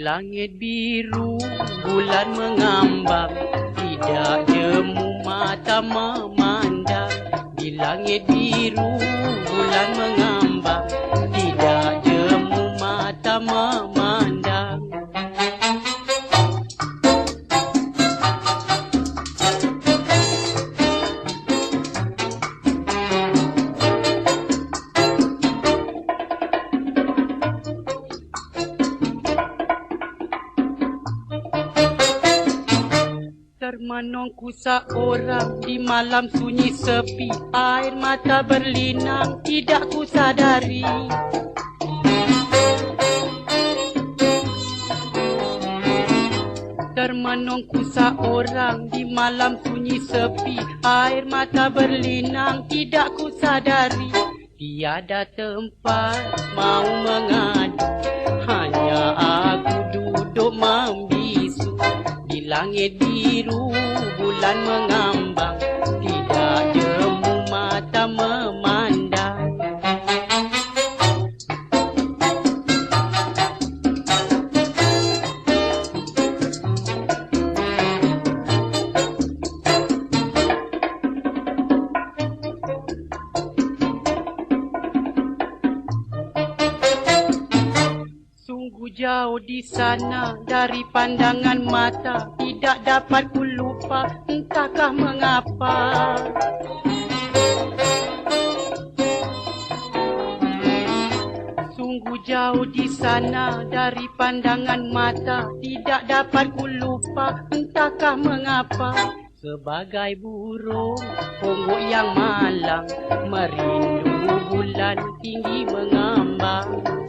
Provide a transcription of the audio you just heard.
Langit biru bulan mengambang. Tidak jemu mata memandang. Di langit biru bulan mengambang Termenungku seorang di malam sunyi sepi. Air mata berlinang tidak ku sadari. Termenungku seorang di malam sunyi sepi. Air mata berlinang tidak ku sadari. Tiada tempat mau langit biru bulan mengambang jauh di sana dari pandangan mata. Tidak dapat ku lupa entahkah mengapa. Sungguh jauh di sana dari pandangan mata. Tidak dapat ku lupa entahkah mengapa. Sebagai burung ponggok yang malang Merindu bulan tinggi mengambang